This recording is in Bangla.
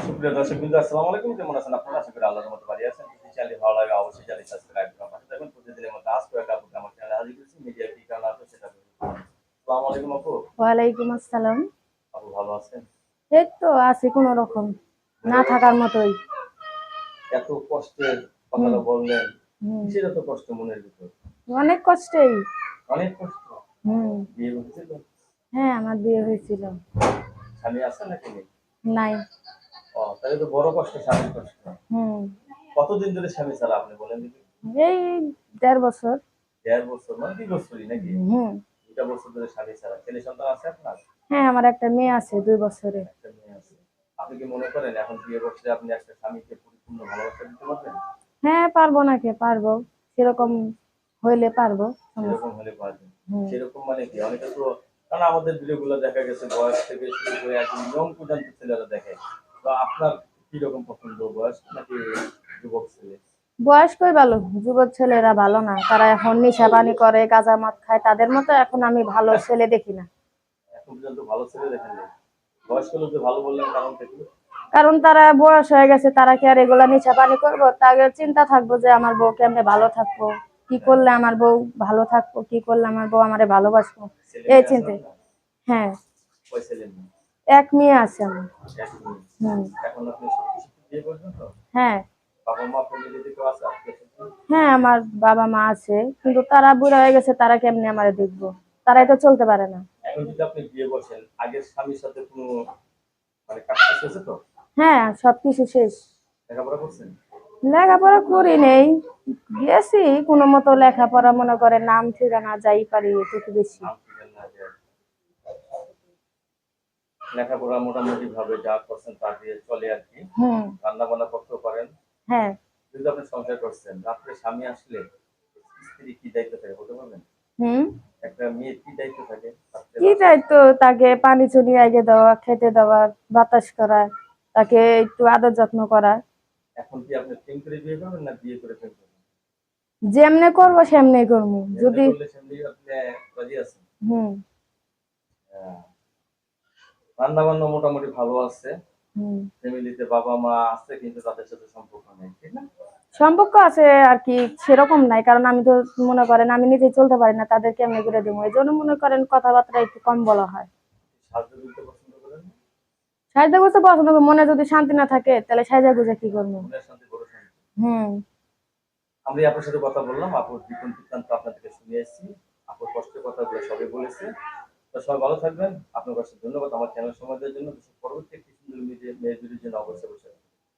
সুপ্রিয় দর্শক বিন্দু আসসালামু আলাইকুম। কেমন আছেন আপনারা? আশা করি আল্লাহর মতো বাড়ি আছেন। যদি চ্যানেল ভালো লাগে অবশ্যই চ্যানেল সাবস্ক্রাইব করুন পাশে থাকুন প্রতিদিনের মতো আজ করে কাপড় আমার চ্যানেলে হাজির করেছি মিডিয়া কি কারণ আছে সেটা। আসসালামু আলাইকুম আপু। ওয়ালাইকুম আসসালাম। আপু ভালো আছেন? এই তো আছি কোনো রকম। না থাকার মতোই। এত কষ্টের কথাটা বললেন। কিসের এত কষ্ট মনের ভিতর? অনেক কষ্টেই। অনেক কষ্ট? হুম। বিয়ে হয়েছিল? হ্যাঁ আমার বিয়ে হয়েছিল। স্বামী আছে নাকি নাই। তাহলে তো বড় কষ্ট স্বামীর কষ্ট। কতদিন ধরে স্বামী ছাড়া আপনি বলেন দেখি? এই দেড় বছর। দেড় বছর মানে দুই বছরই নাকি? হুম। দুটা বছর ধরে স্বামী ছাড়া ছেলে সন্তান আছে আপনার? হ্যাঁ আমার একটা মেয়ে আছে দুই বছরের একটা মেয়ে আছে। আপনি কি মনে করেন এখন বিয়ে করছে আপনি একটা স্বামীকে পরিপূর্ণ ভালোবাসা দিতে পারবেন? হ্যাঁ পারব নাকি পারব। সেরকম হইলে পারব সেরকম হলে পারবেন। সেরকম মানে কি? অনেকে তো কারণ আমাদের ভিডিও গুলো দেখা গেছে বয়স থেকে শুরু করে একদম ইয়ং পর্যন্ত ছেলেরা দেখে তো আপনার কীরকম পছন্দ বয়স নাকি যুবক ছেলে? বয়স্কই ভালো যুবক ছেলেরা ভালো না। তারা এখন নেশা পানি করে গাঁজা মদ খায় তাদের মতো এখন আমি ভালো ছেলে দেখি না। এখন পর্যন্ত ভালো ছেলে দেখেন নাই। বয়স্ক লোক ভালো বললেন কারণ থেকে? কারণ তারা বয়স হয়ে গেছে তারা কি আর এগুলা নিচা পানি করব? তাদের চিন্তা থাকব যে আমার বউ কেমনে ভালো থাকব? কি করলে আমার বউ ভালো থাকব? কি করলে আমার বউ আমারে ভালোবাসবো? এই চিন্তায় হ্যাঁ। এক মেয়ে আছে আমার। হ্যাঁ। স্বজন? হ্যাঁ। আমার বাবা মা আছে কিন্তু তারা বুড়া হয়ে গেছে তারা কেমনে আমার দেখব? তারাই তো চলতে পারে না। এখন যদি আপনি বিয়ে বসেন আগের স্বামীর সাথে কোনো মানে হ্যাঁ সবকিছু শেষ। লেখাপড়া করি নেই। গেছি কোনো মতো লেখাপড়া মনে করে নাম ঠিকানা যাই পারি এটুকু বেশি নাম ঠিকানা না দিয়ে। লেখাপড়া মোটামুটি ভাবে যা করছেন তা দিয়ে চলে আর কি। রান্না বান্না করতেও পারেন। হ্যাঁ। যদি আপনি সংসার করছেন রাত্রে স্বামী আসলে স্ত্রী কি দায়িত্ব থাকে বলতে পারবেন? হুম। একটা মেয়ের কি দায়িত্ব থাকে কি দায়িত্ব? তাকে পানি চুনি আগে দেওয়া খেতে দেওয়া বাতাস করা তাকে একটু আদর যত্ন করা। এখন কি আপনি প্রেম করে বিয়ে করবেন না বিয়ে করে প্রেম করবেন? যেমনে করব সেমনে করব। যদি করলে সেমনি আপনি রাজি আছেন? হুম। রান্না বান্না মোটামুটি ভালো আছে। ফ্যামিলিতে বাবা মা আছে কিন্তু তাদের সাথে সম্পর্ক নেই ঠিক না? সম্পর্ক আছে আর কি সেরকম নাই কারণ আমি তো মনে করেন আমি নিজেই চলতে পারি না তাদের কেমনে করে দেবো। এই জন্য মনে করেন কথাবার্তা একটু কম বলা হয়। পছন্দ করেন? সাজদা গুজতে পছন্দ করি মনে যদি শান্তি না থাকে তাহলে সাজা গুজে কি করব? হুম। আমরা আপনার সাথে কথা বললাম আপুর জীবন বৃত্তান্ত আপনাদেরকে শুনিয়ে এসেছি। আপুর কষ্টের কথাগুলো সবই বলেছে। তো সবাই ভালো থাকবেন। আপনার কাছে ধন্যবাদ। আমার চ্যানেল সময় দেওয়ার জন্য পরবর্তী একটি সুন্দর মেয়েদের জন্য অবশ্যই বসে